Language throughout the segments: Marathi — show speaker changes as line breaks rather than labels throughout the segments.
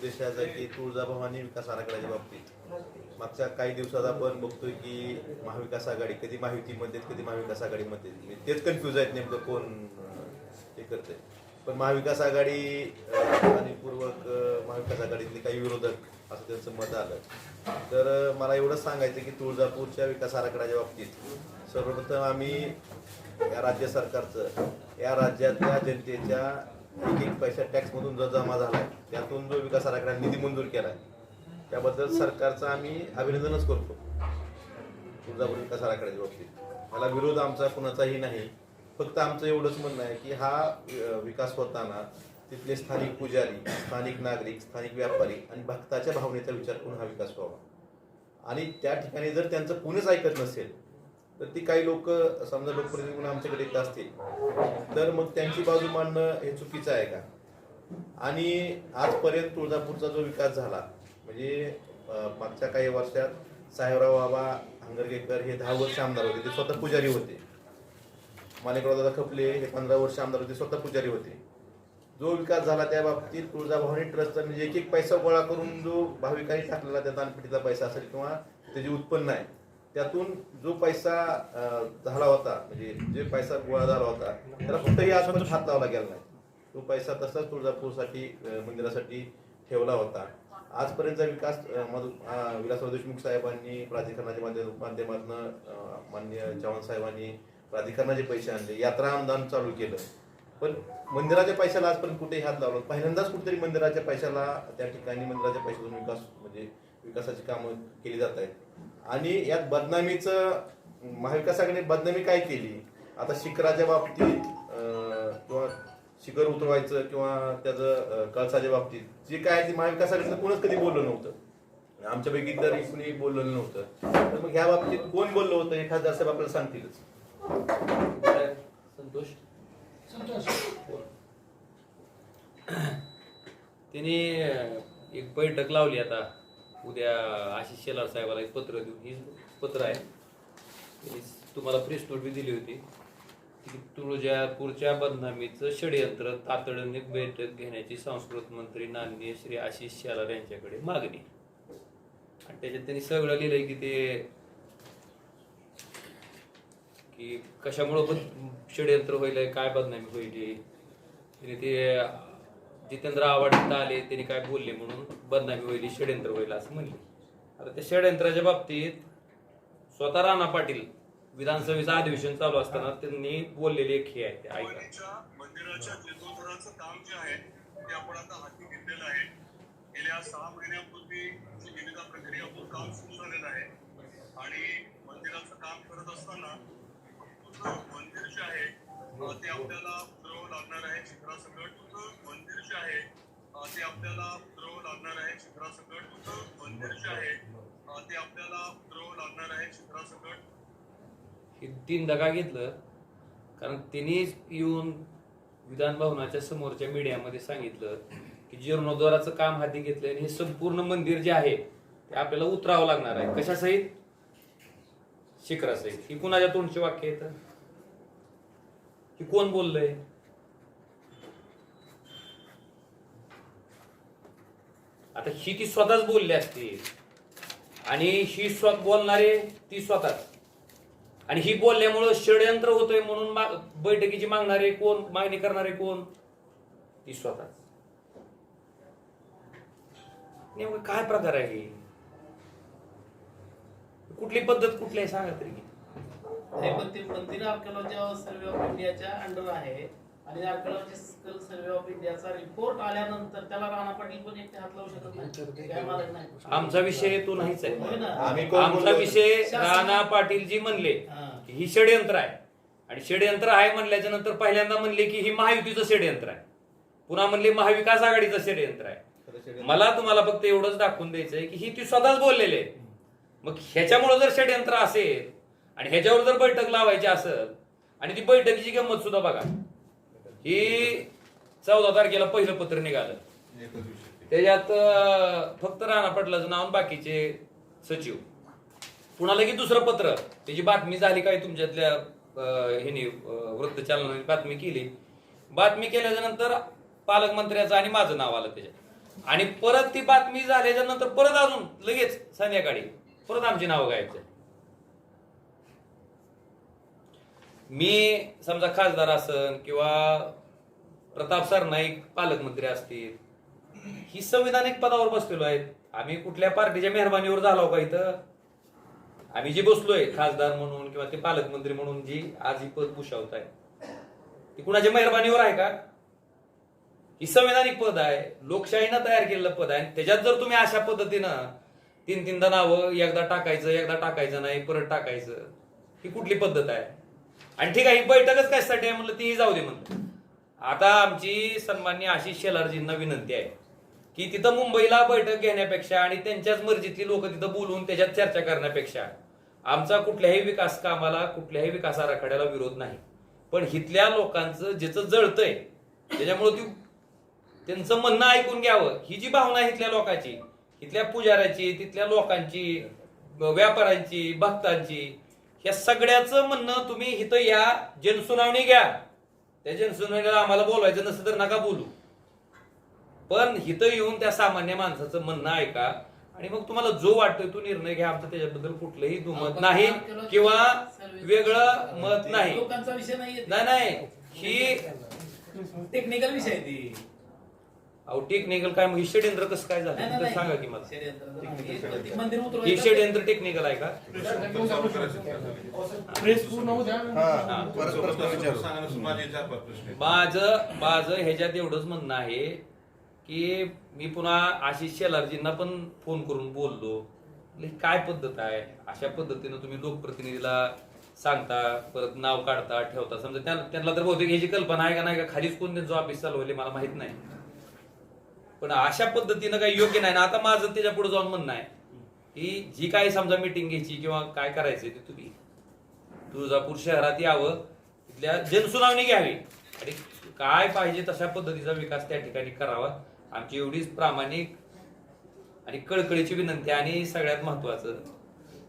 उद्देश की तुळजाभवानी विकास आराखड्याच्या बाबतीत. मागच्या काही दिवसात आपण बघतोय की महाविकास आघाडी कधी महायुतीमध्ये कधी महाविकास आघाडीमध्ये म्हणजे तेच कन्फ्यूज आहेत नेमकं कोण हे करतंय. पण महाविकास आघाडी आणि जाणीवपूर्वक महाविकास आघाडीतले काही विरोधक असं त्यांचं मत आलं. तर मला एवढंच सांगायचं की तुळजापूरच्या विकास आराखड्याच्या बाबतीत सर्वप्रथम आम्ही या राज्य सरकारचं या राज्यातल्या जनतेच्या एक एक पैसा टॅक्समधून जो जमा झालाय त्यातून जो विकास आराखडा निधी मंजूर केलाय त्याबद्दल सरकारचं आम्ही अभिनंदनच करतो. तुळजापूर विकास आराखड्याच्या बाबतीत. मला विरोध आमचा कुणाचाही नाही. फक्त आमचं एवढंच म्हणणं आहे की हा विकास होताना तिथले स्थानिक पुजारी स्थानिक नागरिक स्थानिक व्यापारी आणि भक्ताच्या भावनेचा विचार करून हा विकास व्हावा. आणि त्या ठिकाणी जर त्यांचं कुणीच ऐकत नसेल तर ती काही लोक समजा लोकप्रतिनिधी म्हणून आमच्याकडे येत असतील. तर मग त्यांची बाजू मांडणं हे चुकीचं आहे का? आणि आजपर्यंत तुळजापूरचा जो विकास झाला म्हणजे मागच्या काही वर्षात साहेबराव बाबा हंगरगेकर हे दहा वर्ष आमदार होते ते स्वतः पुजारी होते. माणिकराव दादा खपले हे पंधरा वर्ष आमदार होते स्वतः पुजारी होते. जो विकास झाला त्या बाबतीत तुळजाभवानी ट्रस्टचा म्हणजे एक एक पैसा गोळा करून जो भाविकांनी टाकलेला त्या दानपेटीचा पैसा असेल किंवा त्याचे उत्पन्न आहे त्यातून जो पैसा झाला होता म्हणजे जे पैसा गोळा झाला होता त्याला कुठेही आजपर्यंत हात लावला गेला नाही. तो पैसा तसाच तुळजापूरसाठी मंदिरासाठी ठेवला होता. आजपर्यंतचा विकास विलासराव देशमुख साहेबांनी प्राधिकरणाच्या माध्य- माध्यमातून अं, माननीय चव्हाण साहेबांनी प्राधिकरणाचे पैसे आणले यात्रा अनुदान चालू केलं. पण मंदिराच्या पैशाला आजपर्यंत कुठेही हात लावला पहिल्यांदाच कुठेतरी मंदिराच्या पैशाला त्या ठिकाणी मंदिराच्या पैशातून विकास म्हणजे विकासाची कामं केली जात आहेत. आणि यात बदनामीचं महाविकास आघाडीने बदनामी काय केली? आता शिखराच्या बाबतीत अं, किंवा शिखर उतरवायचं किंवा त्याचं कळसाच्या बाबतीत जे काय ते महाविकास आघाडीनं कोणच कधी बोललं नव्हतं. आमच्यापैकी तर कुणी बोललेलं नव्हतं. तर मग ह्या बाबतीत कोण बोललं होतं? हे खासदार साहेब आपल्याला सांगतीलच.
संतोष?
संतोष.
त्यांनी एक बैठक लावली आता. उद्या आशिष शेलार साहेबाला एक पत्र देऊन ही पत्र आहे. तुम्हाला प्रेस नोट बी दिली होती. की तुळजापूरच्या बदनामीचं षडयंत्र तातडीने बैठक घेण्याची संस्कृत मंत्री नान्य श्री आशिष शेलार यांच्याकडे मागणी. आणि त्याच्यात त्यांनी सगळं लिहिलंय की ते की कशामुळं पण षडयंत्र होईल काय बदनामी होईल ते जितेंद्र आव्हाड इथं आले त्यांनी काय बोलले म्हणून बदनामी होईल षडयंत्र होईल असं म्हणले. आता त्या षडयंत्राच्या बाबतीत स्वतः राणा पाटील विधानसभेचं अधिवेशन चालू असताना त्यांनी बोललेले एक हे आहे ते ऐका.
मंदिराच्या काम जे आहे ते आपण आता हाती घेतलेलं आहे. गेल्या सहा महिन्यापूर्वी जी निविदा प्रक्रिया काम सुरू झालेलं आहे आणि मंदिराचं काम करत असताना मंदिर जे आहे अं, ते आपल्याला लागणार आहे शिखरासकट मंदिर जे आहे. ते आपल्याला उतरवावं लागणार आहे. शिखरासकट मंदिर जे आहे. ते आपल्याला उतरवावं लागणार आहे. शिखरासकट
हे तीन दगा घेतलं. कारण त्यांनी येऊन विधान भवनाच्या समोरच्या मीडियामध्ये सांगितलं की जीर्णोद्वाराचं काम हाती घेतलं आणि हे संपूर्ण मंदिर जे आहे ते आपल्याला उतरावं लागणार आहे. कशासहित? शिखरासहित. ही कुणाच्या तोंडचे वाक्य येत ही कोण बोललंय? आता ही ती स्वतःच बोलली असती. आणि ही स्व बोलणारे ती स्वतःच. आणि ही बोलल्यामुळं षडयंत्र होतोय म्हणून बैठकीची मागणारे कोण मागणी करणारे कोण? ती स्वतःच. नेमकं काय प्रकार आहे कुठली पद्धत कुठली आहे? सांगा तरी.
नाही पण ती मंदिर आर्किओलॉजी सर्वे ऑफ इंडियाच्या अंडर आहे आणि आर्किओलॉजिकल सर्वे ऑफ इंडियाचा रिपोर्ट आल्यानंतर त्याला राणा पाटील पण एकटे हात लावू शकत नाही. काय मालक नाही.
आमचा विषय तो नाहीच आहे.
ना?
आम्ही कोण
आमचा
बोललो?
विषय राणा पाटील जी म्हणले
हा.
की ही षडयंत्र आहे. आणि षडयंत्र आहे म्हणल्याच्या नंतर पहिल्यांदा म्हणले की ही महायुतीचं षडयंत्र आहे. पुन्हा म्हणले महाविकास आघाडीचं षडयंत्र आहे. मला तुम्हाला फक्त एवढंच दाखवून द्यायचंय की ही ती स्वतःच बोललेले आहेत. मग ह्याच्यामुळे जर षडयंत्र असेल आणि ह्याच्यावर जर बैठक लावायची असेल आणि ती बैठकीची गंमत सुद्धा बघा. ही चौदा तारखेला पहिलं पत्र निघालं. त्याच्यात फक्त राणा पाटलाचं नाव आणि बाकीचे सचिव. पुन्हा लगेच दुसरं पत्र. त्याची बातमी झाली काय तुमच्यातल्या ह्यानी वृत्तचालनाने बातमी केली. बातमी केल्याच्यानंतर पालकमंत्र्याचं आणि माझं नाव आलं त्याच्यात. आणि परत ती बातमी झाल्याच्यानंतर परत अजून लगेच संध्याकाळी परत आमची नावं गायचं झाली. मी समजा खासदार असन किंवा प्रताप सरनाईक पालकमंत्री असतील ही संविधानिक पदावर बसलेलो आहेत. आम्ही कुठल्या पार्टीच्या मेहरबानीवर झालो का इथं? आम्ही जे बसलोय खासदार म्हणून किंवा ते पालकमंत्री म्हणून जी आज ही पद भूषावत आहे ती कुणाच्या मेहरबानीवर आहे का? ही संविधानिक पद आहे लोकशाहीनं तयार केलेलं पद आहे. त्याच्यात जर तुम्ही अशा पद्धतीनं तीन तीनदा नावं एकदा टाकायचं एकदा टाकायचं नाही परत टाकायचं ही कुठली पद्धत आहे? आणि ठीक आहे ही बैठकच कशासाठी आहे म्हणलं तीही जाऊ दे म्हणलं. आता आमची सन्मान्य आशिष शेलारजींना विनंती आहे की तिथं मुंबईला बैठक घेण्यापेक्षा आणि त्यांच्याच मर्जीतली लोक तिथं बोलवून त्याच्यात चर्चा करण्यापेक्षा आमचा कुठल्याही विकास कामाला कुठल्याही विकास आराखड्याला विरोध नाही. पण हिथल्या लोकांचं ज्याचं जळतंय त्याच्यामुळे ती त्यांचं म्हणणं ऐकून घ्यावं. ही जी भावना आहे इथल्या लोकांची इथल्या पुजाऱ्याची तिथल्या लोकांची व्यापाऱ्यांची भक्तांची या सगळ्याचं म्हणणं तुम्ही इथं या जनसुनावणी घ्या. त्या जनसुनावणीला आम्हाला बोलवायचं नसतं तर नका बोलू. पण इथं येऊन त्या सामान्य माणसाचं म्हणणं ऐका आणि मग तुम्हाला जो वाटतोय तो निर्णय घ्या. आमचं त्याच्याबद्दल कुठलंही दुमत नाही किंवा वेगळं मत नाही.
लोकांचा विषय नाहीये
नाही नाही. ही
टेक्निकल विषय आहे ती.
अहो टेक्निकल काय मग षडयंत्र कसं काय झालं? तर. सांगा की मला. ही षडयंत्र. टेक्निकल आहे. का?
प्रेस पूर्ण होऊ द्या.
हा.
परत प्रश्न विचारू.
माझे.
माझं ह्याच्यात एवढंच म्हणणं आहे की मी पुन्हा आशिष शेलारजींना पण फोन करून बोललो. काय पद्धत आहे? अशा पद्धतीनं तुम्ही लोकप्रतिनिधीला सांगता परत नाव काढता ठेवता. समजा त्या- त्यांना तर बहुतेक ह्याची कल्पना आहे का नाही का? खालीच कोण त्यांचं ऑफिस चालवले मला माहीत नाही. पण अशा पद्धतीनं काही योग्य नाही. ना आता माझं त्याच्या पुढे जाऊन म्हणणं आहे की जी काही समजा मिटिंग घ्यायची किंवा काय करायचं ते तुम्ही तुळजापूर शहरात यावं तिथल्या जनसुनावणी घ्यावी. आणि काय पाहिजे तशा पद्धतीचा विकास त्या ठिकाणी करावा. आमची एवढीच प्रामाणिक आणि कळकळीची विनंती आणि सगळ्यात महत्वाचं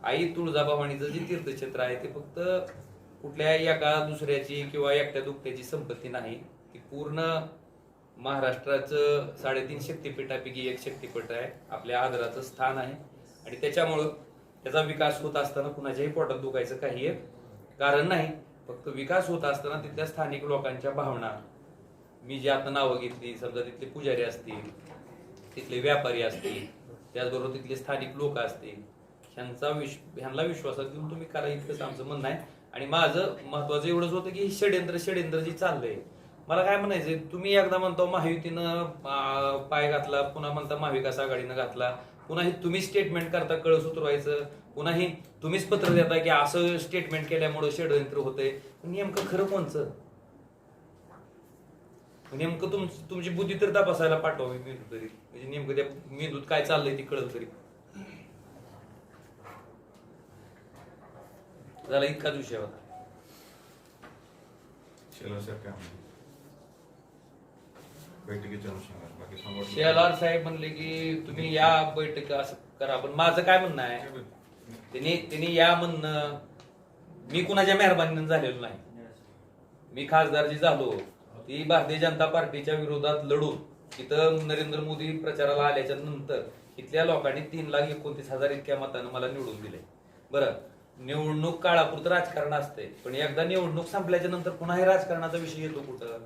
आई तुळजाभवानीचं जे तीर्थक्षेत्र आहे ते फक्त कुठल्या एका दुसऱ्याची किंवा एकट्या दुकट्याची संपत्ती नाही. ती पूर्ण महाराष्ट्राचं साडेतीन शक्तिपीठापैकी एक शक्तिपीठ आहे. आपल्या आदराचं स्थान आहे. आणि त्याच्यामुळं त्याचा विकास होत असताना कुणाच्याही पोटात दुखायचं काही एक कारण नाही. फक्त विकास होत असताना तिथल्या स्थानिक लोकांच्या भावना. मी जी आता नावं घेतली समजा तिथले पुजारी असतील तिथले व्यापारी असतील त्याचबरोबर तिथले स्थानिक लोक असतील ह्यांचा विश ह्यांना विश्वासात घेऊन तुम्ही करा इतकंच आमचं म्हणणं आहे. आणि माझं महत्वाचं एवढंच होतं की हे षडयंत्र षडयंत्र जे चाललंय मला काय म्हणायचंय तुम्ही एकदा म्हणतो महायुतीनं पाय घातला पुन्हा म्हणता महाविकास आघाडीनं घातला पुन्हा हे तुम्ही स्टेटमेंट करता कळस उतरवायचं पुन्हाही तुम्हीच पत्र देता की असं स्टेटमेंट केल्यामुळे षडयंत्र होतंय. नेमकं खरं कोणचं? नेमकं तुम तुमची बुद्धी तर तपासायला पाठवावी मेंदू तरी. म्हणजे नेमकं त्या मेंदूत काय चाललंय ते कळलं तरी. झाला इतकाच विषय होता
शेलार साहेब काय म्हणले बैठकीच्या अनुषंगाने. बाकी
शेलार साहेब म्हणले की तुम्ही या बैठक असं करा पण माझं काय म्हणणं आहे? त्यांनी त्यांनी या म्हणणं मी कुणाच्या मेहरबानीनं झालेलो नाही. मी खासदार जी झालो. ती भारतीय जनता पार्टीच्या विरोधात लढून तिथं नरेंद्र मोदी प्रचाराला आल्याच्यानंतर इथल्या लोकांनी तीन लाख एकोणतीस हजार इतक्या मतानं मला निवडून दिले. बरं निवडणूक काळापुरतं राजकारण असते पण एकदा निवडणूक संपल्याच्या नंतर पुन्हा हे राजकारणाचा विषय येतो कुठं?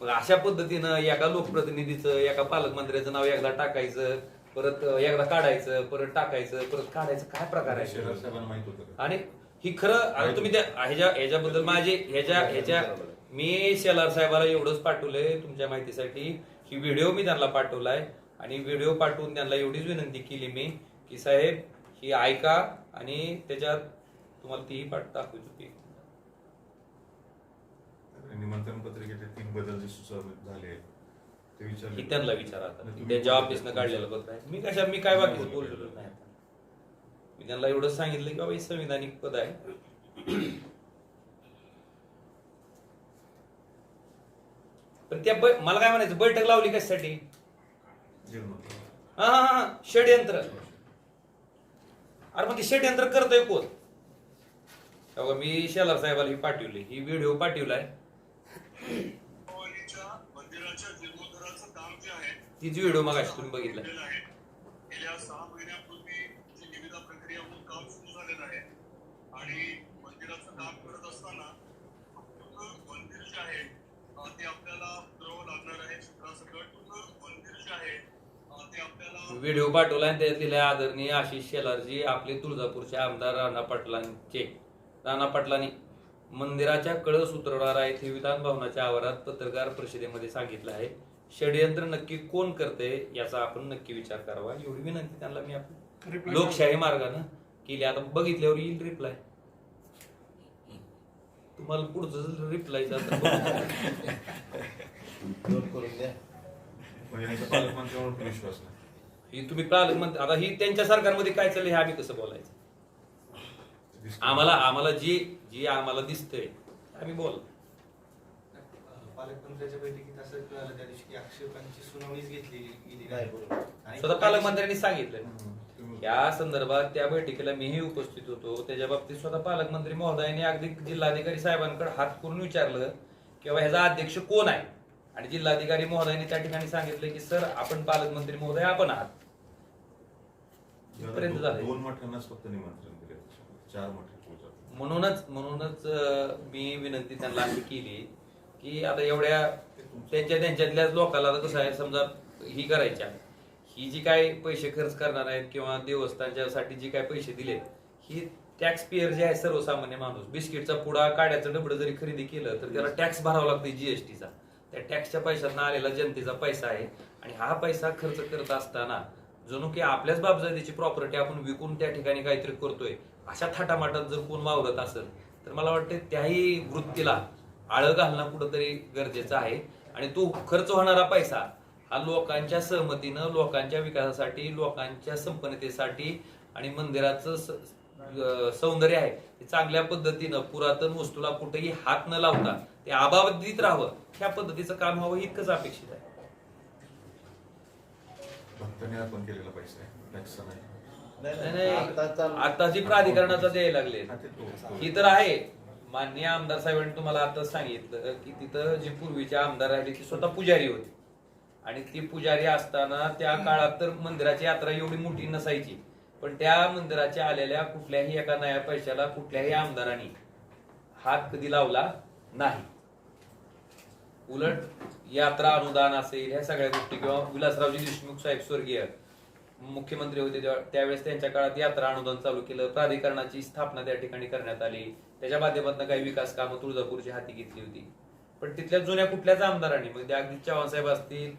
मग अशा पद्धतीनं एका लोकप्रतिनिधीचं एका पालकमंत्र्याचं नाव एकदा टाकायचं परत एकदा काढायचं परत टाकायचं परत काढायचं काय प्रकार आहे?
शेलार साहेबांना माहीत होतं का?
आणि ही खरं तुम्ही त्या ह्याच्या ह्याच्याबद्दल माझे ह्याच्या ह्याच्या मी शेलार साहेबाला एवढंच पाठवलंय तुमच्या माहितीसाठी. ही व्हिडिओ मी त्यांना पाठवलाय. आणि व्हिडिओ पाठवून त्यांना एवढीच विनंती केली मी की साहेब ही ऐका आणि त्याच्यात तुम्हाला तीही पाठ दाखवू होती
निमंत्रण तीन बदल जे सुचवले झाले ते विचारले.
त्यांना विचारा आता.
तुम्ही-
त्यांच्या ऑफिसनं काढलेलं पत्र आहे. मी कशा मी काय वाक्य बोललेलो नाही आता. मी त्यांना एवढंच सांगितलं की बाबा हे संविधानिक पद आहे. पण त्या मला काय म्हणायचं बैठक लावली कशासाठी. हा हा हा षडयंत्र. अरे मग ते षडयंत्र करतोय कोण? हे बघा, मी शेलार साहेबाला ही पाठवली. ही व्हिडिओ पाठवलाय
भवानीच्या मंदिराच्या जीर्णोद्धाराचं काम जे आहे
तीच व्हिडिओ मगाशी तुम्ही बघितला.
गेल्या सहा महिन्यापूर्वी जी निविदा प्रक्रिया होऊन काम सुरू झालेलं आहे. आणि मंदिराचं काम करत असताना पूर्ण मंदिर जे आहे अं, ते आपल्याला उतरवावं लागणार आहे चित्रासकट पूर्ण मंदिर जे आहे अं, ते आपल्याला
व्हिडिओ पाठवला आणि त्यात आदरणीय आशिष शेलारजी आपले तुळजापूरचे आमदार राणा पाटलांचे. राणा पाटलांनी मंदिराच्या कळस उतरवणार आहेत हे विधान भवनाच्या आवारात पत्रकार परिषदेमध्ये सांगितलं आहे. षडयंत्र नक्की कोण करते याचा आपण नक्की विचार करावा. एवढी विनंती त्यांना मी आपण लोकशाही मार्गानं केली. आता बघितल्यावर येईल रिप्लाय तुम्हाला पुढचं रिप्लाय
विश्वास नाही.
ही तुम्ही पालकमंत्री आता ही त्यांच्या सरकारमध्ये काय चाललंय हे आम्ही कसं बोलायचं. आम्हाला आम्हाला जी जी आम्हाला दिसतंय आम्ही बोल
पालकमंत्र्यांच्या बैठकीत असं कळालं त्या दिवशी की आक्षेपांची सुनावणीच घेतली गेली
नाही. बरोबर.
आणि
स्वतः पालकमंत्र्यांनी सांगितलं. या संदर्भात त्या बैठकीला मीही उपस्थित होतो. त्याच्या बाबतीत स्वतः पालकमंत्री महोदयांनी अगदी जिल्हाधिकारी साहेबांकडे हात करून विचारलं किंवा ह्याचा अध्यक्ष कोण आहे? आणि जिल्हाधिकारी महोदयांनी त्या ठिकाणी सांगितलं की सर आपण पालकमंत्री महोदय आपण आहात. इथपर्यंत
दोन-
झालंय.
दोन मठांनाच फक्त निमंत्रण दिले. चार मठ
म्हणूनच म्हणूनच अं, मी विनंती त्यांना अशी केली की आता एवढ्या त्यांच्या त्यांच्यातल्याच लोकांना आता कसं आहे समजा ही करायच्या ही जी काय पैसे खर्च करणार आहेत किंवा देवस्थानच्या साठी जी काय पैसे दिले ही टॅक्स पेअर जे आहे सर्वसामान्य माणूस बिस्किटचा पुडा काड्याचं डबडं जरी खरेदी केलं तर त्याला टॅक्स भरावा लागतो जीएसटीचा त्या टॅक्सच्या पैशातनं आलेला जनतेचा पैसा आहे आणि हा पैसा खर्च करत असताना जणू की आपल्याच बाबजातीची प्रॉपर्टी आपण विकून त्या ठिकाणी काहीतरी करतोय अशा थाटामाटात जर कोण वावरत असेल तर मला वाटतं त्याही वृत्तीला आळं घालणं कुठंतरी गरजेचं आहे. आणि तो खर्च होणारा पैसा हा लोकांच्या सहमतीनं लोकांच्या विकासासाठी लोकांच्या संपन्नतेसाठी आणि मंदिराचं सौंदर्य आहे. ते चांगल्या पद्धतीनं पुरातन वस्तूला कुठेही हात न लावता ते अबाधित राहावं. ह्या पद्धतीचं काम व्हावं इतकंच अपेक्षित आहे.
भक्तांनी अर्पण केलेला पैसा आहे. टॅक्सचा नाही
नाही,
नाही आता
जी प्राधिकरणाचा द्यायला लागले
ही
तर आहे. माननीय आमदार साहेबांनी तुम्हाला आता सांगितलं की तिथं जी पूर्वीचे आमदार राहिले ती स्वतः पुजारी होती. आणि ती पुजारी असताना त्या काळात तर मंदिराची यात्रा एवढी मोठी नसायची. पण त्या मंदिराच्या आलेल्या कुठल्याही एका नया पैशाला कुठल्याही आमदारांनी हात कधी लावला नाही. उलट यात्रा अनुदान असेल ह्या सगळ्या गोष्टी किंवा विलासरावजी देशमुख साहेब स्वर्गीय मुख्यमंत्री होते त्यावेळेस त्यांच्या काळात यात्रा अनुदान चालू केलं. प्राधिकरणाची स्थापना त्या ठिकाणी करण्यात आली. त्याच्या माध्यमातून काही विकास कामं तुळजापूरची हाती घेतली होती. पण तिथल्या जुन्या कुठल्याच आमदारांनी म्हणजे अगदी चव्हाण साहेब असतील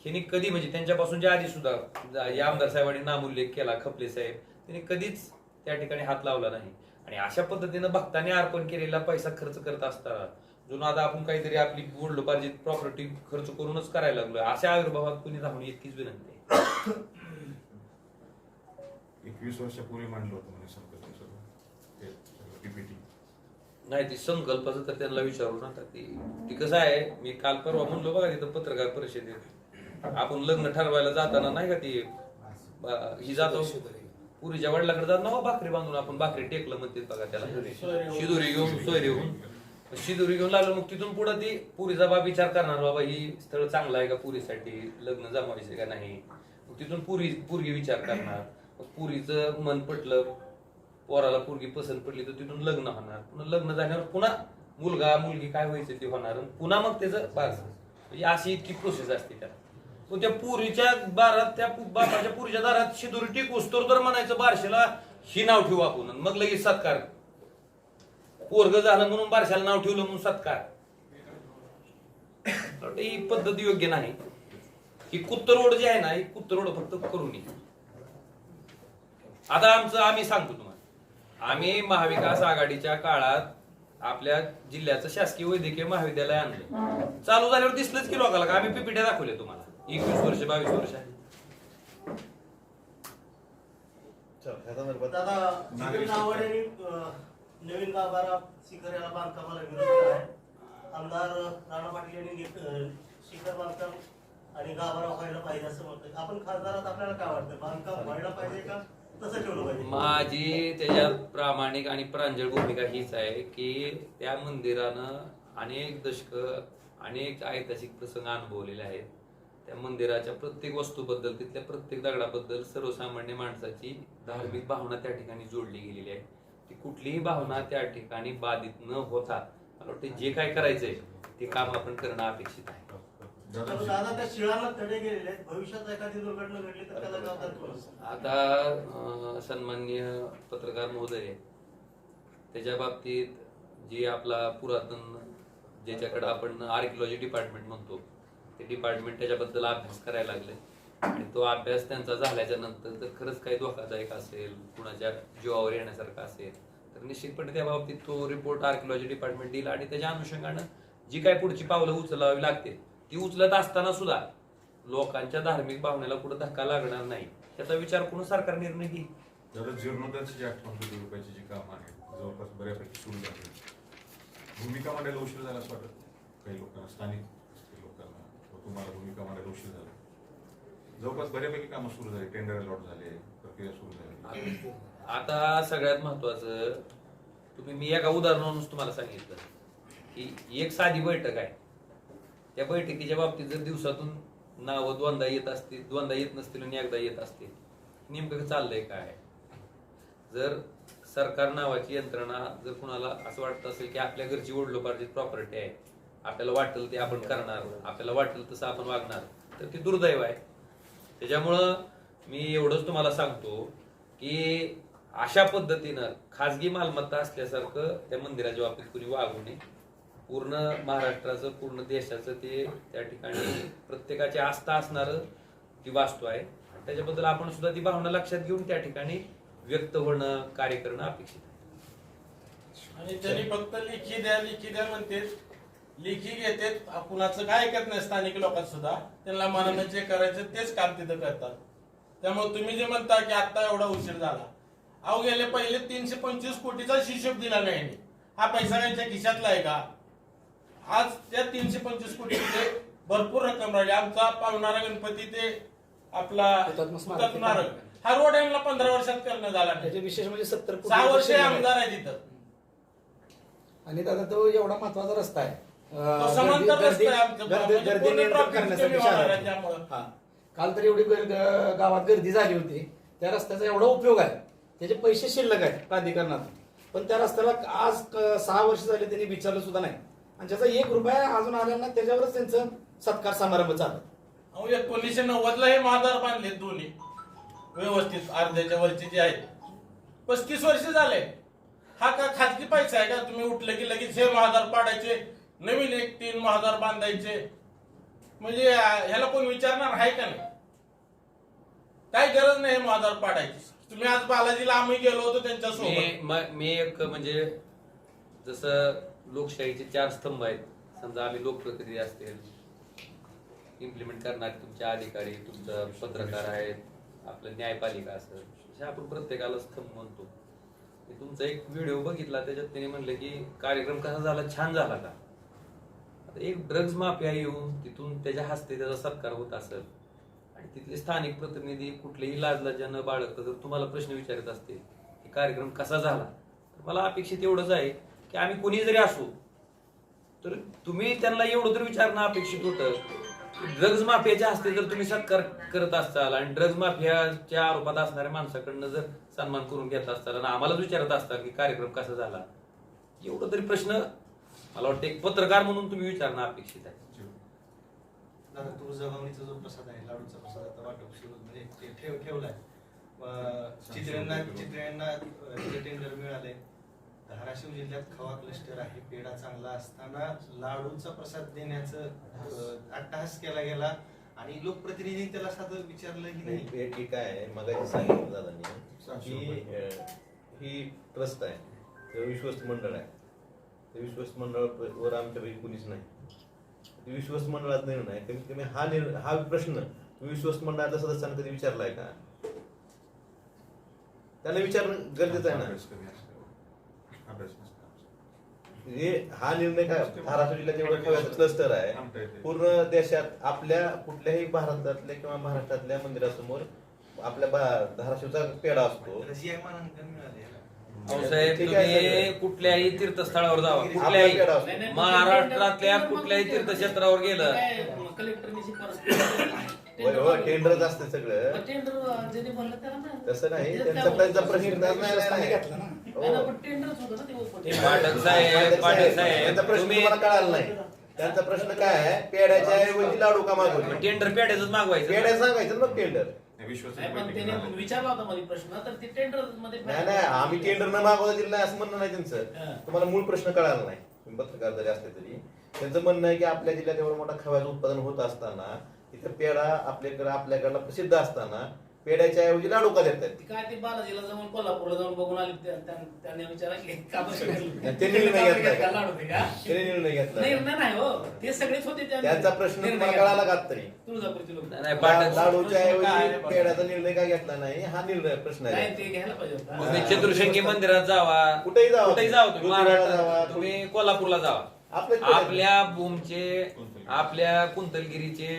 ह्याने कधी म्हणजे त्यांच्यापासूनच्या आधी सुद्धा या आमदार साहेबांनी नामोल्लेख केला खपले साहेब त्यांनी कधीच त्या ठिकाणी हात लावला नाही. आणि अशा पद्धतीनं भक्तांनी अर्पण केलेला पैसा खर्च करत असताना जुनं आता आपण काहीतरी आपली वडिलोपार्जित प्रॉपर्टी खर्च करूनच करायला लागलो अशा आविर्भावात कुणी राहून इतकीच विनंती
एकवीस वर्षापूर्वी मांडलं होतं म्हणजे संकल्प सगळं ते पीपीटी
नाही ती संकल्पाचं तर त्यांना विचारू नका. ती ती कसं आहे मी काल परवा म्हणलो बघा तिथं पत्रकार परिषदेत. आपण लग्न ठरवायला जाताना नाही का ती ही जातो पुरीच्या वडिलाकडे जात ना हो, भाकरी बांधून आपण भाकरी टेकलं म्हणते बघा त्याला. शिदुरी घेऊन सोयरी घेऊन. शिदुरी घेऊन लागलो मग तिथून पुढे ती पुरीचा बाब विचार करणार बाबा ही स्थळ चांगलं आहे का पुरीसाठी? लग्न जमावायचे का नाही? मग तिथून पुरी पुरगी विचार करणार. मग पुरीचं मन पटलं पोराला पोरगी पसंत पडली तर तिथून लग्न होणार. पुन्हा लग्न झाल्यावर पुन्हा मुलगा मुलगी काय व्हायचं ते होणार आणि पुन्हा मग त्याचं बारस म्हणजे अशी इतकी प्रोसेस असते त्याला. पण त्या पुरीच्या दारात त्या बापाच्या पुरीच्या दारात शिदुरी टी तर तर म्हणायचं बारशेला ही नाव ठेवू आपण. मग लगेच सत्कार. पोरग झालं म्हणून बारशाला नाव ठेवलं म्हणून सत्कार. ही पद्धत योग्य नाही. ही कुत्तरोड जी आहे ना ही कुत्तरोड फक्त करून येईल आता आमचं आम्ही सांगतो तुम्हाला. आम्ही महाविकास आघाडीच्या काळात आपल्या जिल्ह्याचं शासकीय वैद्यकीय महाविद्यालय आणलं. चालू झाल्यावर दिसलंच की लोकांना का आम्ही पिपिट्या दाखवले तुम्हाला? एकवीस वर्ष बावीस वर्ष
दादा यांनी अं, नवीन गाभारा शिखर याला बांधकामाला विरोध केला आहे. आमदार राणा पाटील यांनी शिखर बांधकाम आणि गाभारा व्हायला पाहिजे असं म्हणतात आपण खासदारात आपल्याला काय वाटतं? बांधकाम व्हायला पाहिजे का? तसं ठेवलं पाहिजे.
माझी त्याच्या प्रामाणिक आणि प्रांजळ भूमिका हीच आहे की त्या मंदिरानं अनेक दशक अनेक ऐतिहासिक प्रसंग अनुभवलेले आहेत. त्या मंदिराच्या प्रत्येक वस्तूबद्दल तिथल्या प्रत्येक दगडाबद्दल सर्वसामान्य माणसाची धार्मिक भावना त्या ठिकाणी जोडली गेलेली आहे. ती कुठलीही भावना त्या ठिकाणी बाधित न होता मला वाटते जे काय करायचंय ते काम आपण करणं अपेक्षित आहे.
दादा
त्या शिळाला तडे गेलेले आहेत भविष्यात एखादी दुर्घटना घडली तर त्याला जबाबदार कोण असेल?
आता अं, सन्माननीय पत्रकार महोदय. त्याच्या बाबतीत जे आपला पुरातन ज्याच्याकडे आपण आर्किओलॉजी डिपार्टमेंट म्हणतो ते डिपार्टमेंट त्याच्याबद्दल अभ्यास करायला लागले आणि तो अभ्यास त्यांचा झाल्याच्यानंतर जर खरंच काही धोकादायक असेल कुणाच्या जीवावर येण्यासारखा असेल तर निश्चितपणे त्या बाबतीत तो रिपोर्ट आर्किओलॉजी डिपार्टमेंट देईल आणि त्याच्या अनुषंगानं जी काही पुढची पावलं उचलावी लागतील ती उचलत असताना सुद्धा लोकांच्या धार्मिक भावनेला कुठं धक्का लागणार नाही त्याचा विचार करून सरकार निर्णय घेईल.
दादा जीर्णोद्धारची जी अठ्ठावन्न कोटी रुपयाची जी कामं आहेत. जवळपास बऱ्यापैकी सुरू झाली. भूमिका मांडायला उशीर झाला असं वाटत. काही लोकांना स्थानिक लोकांना. तुम्हाला भूमिका मांडायला उशीर झाला. जवळपास बऱ्यापैकी कामं सुरू झाली. टेंडर अलॉट झाले प्रक्रिया सुरू झाली.
आता सगळ्यात महत्वाचं तुम्ही मी एका उदाहरणावरून तुम्हाला सांगितलं की एक साधी बैठक आहे. त्या बैठकीच्या बाबतीत जर दिवसातून नावं दोनदा येत असतील दोनदा येत नसतील आणि एकदा येत असतील नेमकं चाललंय काय? जर सरकार नावाची यंत्रणा जर कुणाला असं वाटत असेल की आपल्या घरची वडलोपार्जित प्रॉपर्टी आहे आपल्याला वाटेल ते आपण करणार आपल्याला वाटेल तसं आपण वागणार तर ते दुर्दैव आहे. त्याच्यामुळं मी एवढंच तुम्हाला सांगतो की अशा पद्धतीनं खाजगी मालमत्ता असल्यासारखं त्या मंदिराच्या बाबतीत कुणी वागू नये. पूर्ण महाराष्ट्राचं पूर्ण देशाचं ते त्या ठिकाणी प्रत्येकाची आस्था असणारं ती वास्तू आहे. त्याच्याबद्दल आपण सुद्धा ती भावना लक्षात घेऊन त्या ठिकाणी व्यक्त होणं कार्य करणं अपेक्षित आहे.
आणि त्यांनी फक्त लिखी द्या लिखी द्या म्हणते लिखी घेते कुणाचं काय ऐकत नाही स्थानिक लोकांत सुद्धा त्यांना मनानं जे करायचं तेच काम तिथं करतात. त्यामुळे तुम्ही जे म्हणता की आता एवढा उशीर झाला. अहो गेले पहिले तीनशे पंचवीस कोटीचा हिशोब दिला नाही हा पैसा त्यांच्या खिशातला आहे का? आज त्या तीनशे पंचवीस कोटी भरपूर रक्कम राहिली. आमचा पावणारा गणपती ते आपला. हा रोड यांना पंधरा वर्षात करणं झाला
विशेष म्हणजे सत्तर
सहा वर्ष. आमदार आहे तिथं.
आणि दादा तो एवढा महत्त्वाचा रस्ता आहे. हा. काल तर एवढी गावात गर्दी झाली होती. त्या रस्त्याचा एवढा उपयोग आहे. त्याचे पैसे शिल्लक आहेत प्राधिकरणात. पण त्या रस्त्याला आज सहा वर्ष झाले त्यांनी विचारलं सुद्धा नाही. आणि त्याचा एक रुपया अजून आला ना त्याच्यावरच त्यांचं सत्कार समारंभ चालू.
अहो एकोणीसशे नव्वद ला हे महादार बांधले दोन्ही. व्यवस्थित अर्ध्याच्या वरचे जे आहेत. पस्तीस वर्ष झाले. हा का खाजगी पैसा आहे का? तुम्ही उठले की लगेच हे महादार पाडायचे. नवीन एक तीन महादार बांधायचे. म्हणजे ह्याला कोण विचारणार आहे का नाही? काय गरज नाही हे महादार पाडायची. तुम्ही आज बालाजीला आम्ही गेलो होतो त्यांच्यासोबत.
मी एक म्हणजे जसं लोकशाहीचे चार स्तंभ आहेत. समजा आम्ही लोकप्रतिनिधी असतील. इम्प्लिमेंट करणारे तुमचे अधिकारी तुमचं पत्रकार आहेत आपलं न्यायपालिका असेल अशा आपण प्रत्येकाला स्तंभ म्हणतो. तुमचा एक व्हिडिओ बघितला त्याच्यात त्यांनी म्हणलं की कार्यक्रम कसा झाला छान झाला का? आता एक ड्रग्ज माफिया येऊन तिथून त्याच्या हस्ते त्याचा सत्कार होत असेल आणि तिथले स्थानिक प्रतिनिधी कुठलेही लाजलाजा न बाळगतं जर तुम्हाला प्रश्न विचारत असतील की कार्यक्रम कसा झाला तर मला अपेक्षित एवढंच आहे की आम्ही कोणी जरी असू तर तुम्ही त्यांना एवढं तर विचारणं अपेक्षित होतं. ड्रग्ज माफियाच्या हस्ते जर तुम्ही सत्कार करत असाल आणि ड्रग्ज माफियाच्या आरोपात असणाऱ्या माणसाकडनं जर सन्मान करून घेत असताल आणि आम्हालाच विचारत असताल की कार्यक्रम कसा झाला एवढं तरी प्रश्न मला वाटतं एक पत्रकार म्हणून तुम्ही विचारणं अपेक्षित आहे.
तुळजाभवानीचा जो प्रसाद आहे लाडूचा प्रसाद आता वाटप सुरू म्हणजे ते ठेव ठेवलाय अं, तिथे टेंडर मिळाले धाराशिव जिल्ह्यात खवा क्लस्टर आहे. पेढा चांगला असताना लाडूचा प्रसाद देण्याचं अट्टहास केला गेला. आणि लोकप्रतिनिधी त्याला साधं विचारलंही नाही?
हे ठीक आहे मगाशी सांगितलं दादांनी की ही ट्रस्ट आहे. ते विश्वस्त मंडळ आहे. ते विश्वस्त मंडळावर आमच्यापैकी कुणीच नाही. ते विश्वस्त मंडळात निर्णय आहे कमीत कमी हा निर्णय हा प्रश्न विश्वस्त मंडळातल्या सदस्यांना कधी विचारलाय का? त्याला विचारणं गरजेचं आहे ना
अभ्यास कधी असतो अभ्यास नसतो
हे हा निर्णय काय धाराशिव जिल्ह्यात एवढं खव्याचं क्लस्टर आहे. पूर्ण देशात आपल्या कुठल्याही भारतातल्या किंवा महाराष्ट्रातल्या मंदिरासमोर आपल्या धाराशिवचा पेढा असतो ठीक आहे,
तुम्ही
सगळं.
कुठल्याही तीर्थस्थळावर जावा कुठल्याही
पेढा असतो.
नाही, नाही,
महाराष्ट्रातल्या कुठल्याही तीर्थक्षेत्रावर गेलं
काय, कलेक्टरनी
होय हो टेंडरच असते सगळं
टेंडर ज्यांनी त्याला.
तसं नाही त्यांचा
काय
त्यांचा? प्रश्न नाही
स्थानिक
नाही.
घेतला ना
हो.
पाठक साहेब पाठक साहेब
त्यांचा प्रश्न
तुम्ही
तुम्हाला कळाला नाही. त्यांचा प्रश्न काय आहे? पेड्याच्या ऐवजी लाडू का मागवले
टेंडर पेट्याच मागवायचं
पेड्या सांगायचं ना मग टेंडर
विचारला होता मध्ये प्रश्न तर ते टेंडरमध्ये
नाही नाही आम्ही टेंडर न मागवता दिलं नाही असं म्हणणं नाही त्यांचं.
हा.
तुम्हाला मूळ प्रश्न कळाला नाही. तुम्ही पत्रकार जरी असले तरी. त्यांचं म्हणणं आहे की आपल्या जिल्ह्यात एवढं मोठा खव्याचं उत्पादन होत असताना इथं पेढा आपल्याकडे आपल्याकडला प्रसिद्ध असताना पेढ्याच्या ऐवजी लाडू का देतात
ती काय ते बालाजीला जाऊन कोल्हापूरला जाऊन बघून आली त्या- त्या- त्यांनी विचारा की का बरं
नाही, ते निर्णय घेतलाय का?
लाडू ते का?
त्याने निर्णय घेतला
नाही हो ते सगळेच होते त्या-
त्यांचा प्रश्न
निर्णय
तुम्हाला. कळाला का तरी
तुळजापूरचे लोक
नाही, नाही, पाठक
लाडूच्या
काय
ऐवजी. पेढ्याचा निर्णय का घेतला नाही हा निर्णय प्रश्न
काय
आहे
ते घ्यायला पाहिजे होता.
तुम्ही चतुर्शंगी मंदिरात जावा
कुठेही जावा.
कुठेही जावा तुम्ही
जावा.
महाराष्ट्रात तुम्ही कोल्हापूरला जावा
आपल्या
आपल्या भूमचे आपल्या कुंतलगिरीचे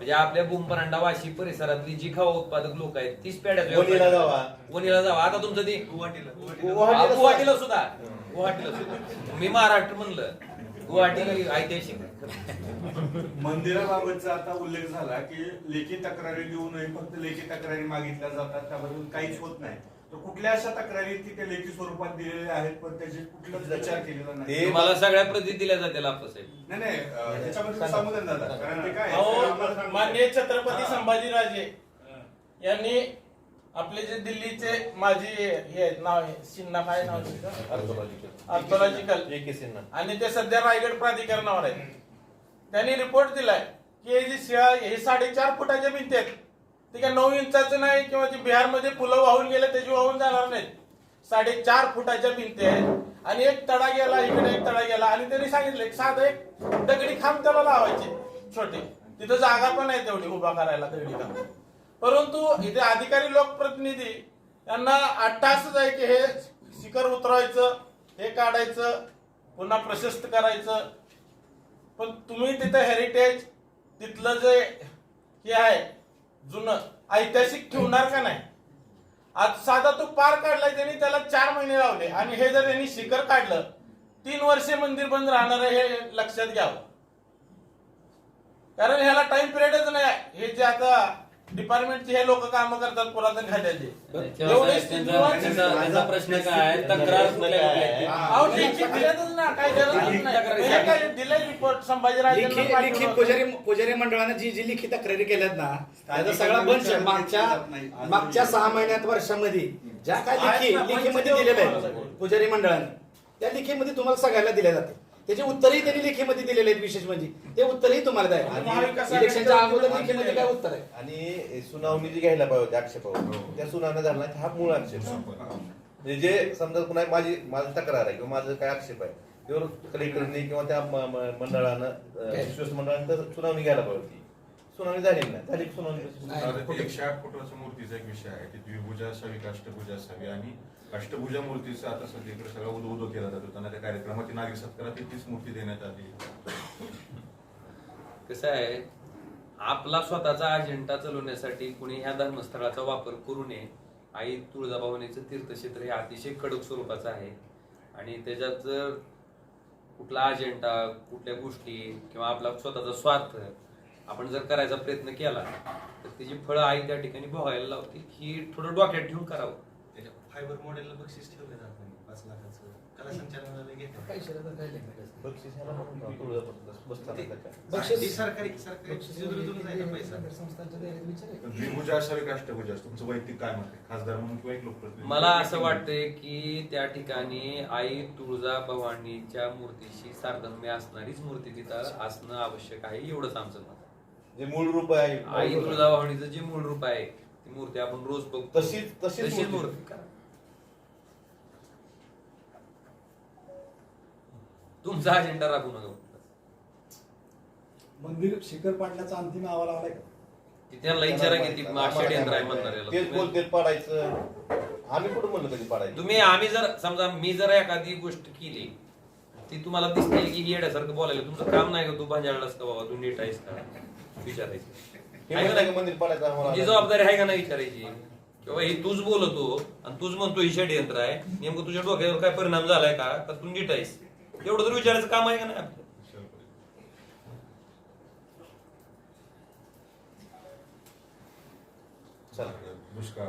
म्हणजे आपल्या भूम परांडा वाशी परिसरातली जी खावा उत्पादक लोक आहेत तीच
वणीला जावा.
जावा. आता तुमचं ते
गुवाहाटीला
गुवाहाटीला.
सुद्धा. गुवाहाटीला सुद्धा. मी महाराष्ट्र म्हणलं. गुवाहाटी ऐतिहासिक.
मंदिराबाबतचा आता उल्लेख झाला की लेखी तक्रारी देऊनही फक्त लेखी तक्रारी मागितल्या जातात त्यामधून काहीच होत नाही. तर कुठल्या अशा तक्रारी की त्या लेखी स्वरूपात दिलेल्या आहेत पण त्याचे कुठलाच विचार केलेला नाही?
ते-
तुम्हाला सगळ्या प्रती दिल्या जातील आपलं
नाही नाही अं, त्याच्यामध्ये समाधान झालं. कारण ते काय
अहो. माननीय छत्रपती. संभाजीराजे यांनी आपले जे दिल्लीचे माजी हे आहेत नाव आहे सिन्हा काय नाव आहे त्यांचं? Archaeological.
सिन्हा.
आणि ते सध्या रायगड प्राधिकरणावर आहेत. त्यांनी रिपोर्ट दिलाय की हे जी शिळा हे साडेचार फुटाच्या भिंती आहेत. ते काय नऊ इंचाचं नाही किंवा ती बिहारमध्ये पुलं वाहून गेले त्याची वाहून जाणार नाहीत. साडेचार फुटाच्या भिंती आहेत. आणि एक तडा गेला इकडे एक तडा गेला आणि त्यांनी सांगितलं एक साधं एक दगडी खांब त्याला लावायचे छोटे. तिथं जागा पण आहे तेवढी उभा करायला दगडी खांब. परंतु इथे अधिकारी लोकप्रतिनिधी यांना अट्टासच आहे की हे शिखर उतरवायचं हे काढायचं पुन्हा प्रशस्त करायचं. पण तुम्ही तिथं हेरिटेज तिथलं जे हे आहे जुनं. ऐतिहासिक ठेवणार का नाही? आज साधा तो पार काढलाय त्यांनी त्याला चार महिने लावले. आणि हे जर यांनी शिखर काढलं तीन वर्षे मंदिर बंद राहणार हे लक्षात घ्यावं. कारण ह्याला टाइम पिरियडच नाही. हे जे आता डिपार्टमेंटचे हे लोक काम करतात पुरातन खात्याचे. एवढे
त्यांचा प्रश्न काय आहे? तक्रार कुठल्या कुठल्या?
अहो, लेखी दिल्यातच ना काय गरज नाही. हे काय दिलंय रिपोर्ट संभाजीराजे
लिखी लिखी पुजारी पुजारी मंडळाने जी जी लिखित तक्रारी केल्यात ना त्याचा सगळा बंच आहे. मागच्या मागच्या सहा महिन्यात वर्षामध्ये. ज्या काय लेखी लेखीमध्ये दिलेल्या आहेत पुजारी मंडळाने. त्या लेखीमध्ये तुम्हाला सगळ्याला दिल्या जाते त्याचे उत्तरही त्यांनी लेखीमध्ये दिलेले आहेत विशेष म्हणजे ते उत्तरही तुम्हाला द्यायला
महाविकास
इलेक्शनच्या अगोदर लेखीमध्ये काय उत्तर आहे?
आणि सुनावणी जी घ्यायला पाहिजे होती आक्षेपावर त्या सुनावण्या झाला हा मूळ आक्षेप. म्हणजे जे समजा कुणा माझी माझी तक्रार आहे किंवा माझं काय आक्षेप आहे त्यावर कलेक्टरने किंवा त्या मंडळानं विश्वास मंडळानं तर सुनावणी घ्यायला पाहिजे होती. सुनावणी झाली नाही? झाली की सुनावणी.
एकशे आठ फुटाच्या मूर्तीचा एक विषय आहे की द्विभुजा असावी का अष्टभुजा असावी आणि अष्टभुजा मूर्तीचा आता सध्या सगळा उदो उदो केला जातो. त्यांना त्या कार्यक्रमात नागरिक सत्कारात तीच मूर्ती देण्यात आली.
कसं आहे आपला स्वतःचा अजेंडा चालवण्यासाठी कुणी ह्या धर्मस्थळाचा वापर करू नये. आई तुळजाभवानीचं तीर्थक्षेत्र हे अतिशय कडक स्वरूपाचं आहे. आणि त्याच्यात जर कुठला अजेंडा कुठल्या गोष्टी किंवा आपला स्वतःचा स्वार्थ आपण जर करायचा प्रयत्न केला तर त्याची फळं आई त्या ठिकाणी भोगायला लावते ही थोडं डोक्यात ठेवून करावं.
फायबर मॉडेलला बक्षीस ठेवलं जात नाही पाच लाखाचं कला संचालनालय घेते
बक्षीस ह्याला म्हणून ना, तुळजापूरचं बसताना काय.
बक्षीस-
ती सरकारी सरकारी जिथून जायला पैसा
पण द्विभुजा असावी का अष्टभुजा असावी? तुमचं वैयक्तिक काय मत आहे खासदार म्हणून किंवा एक लोकप्रतिनिधी
मला असं वाटतंय की त्या ठिकाणी आई तुळजा भवानीच्या मूर्तीशी सारधम्य असणारीच मूर्ती तिथं असणं आवश्यक आहे एवढंच आमचं मत आहे.
जे मूळ रूप आहे
आई तुळजा भवानीचं जे मूळ रूप आहे ती मूर्ती आपण रोज बघतो
तशीच- तशीच
तशीच
मूर्ती.
मूर्ती करा. तुमचा अजेंडा राबू नका
मंदिर शिखर पाडण्याचा अंतिम अहवाल आलाय का?
त्यांना विचारा की ती षडयंत्र आहे म्हणणार.
तेच पाडायचं. आम्ही कुठं म्हणलं कधी पाडायचं?
तुम्ही आम्ही जर समजा मी जर एखादी गोष्ट केली ती तुम्हाला दिसते की ही येड्यासारखं बोलायला. तुमचं काम नाही का तू भांजाळलास का बाबा? तू नीट आहेस का? विचारायचं.
हे
आहे का
म्हणलं
नाही?
की मंदिर पाडायचं आम्हाला
तुझी जबाबदारी आहे का नाही विचारायची? किंवा ही तूच बोलतो आणि तूच म्हणतो ही षडयंत्र आहे. नेमकं तुझ्या डोक्यावर काय परिणाम झालाय का? का तू नीट आहेस. एवढं तर विचारायचं काम आहे का नाही? आपलं
चला.
दुष्काळ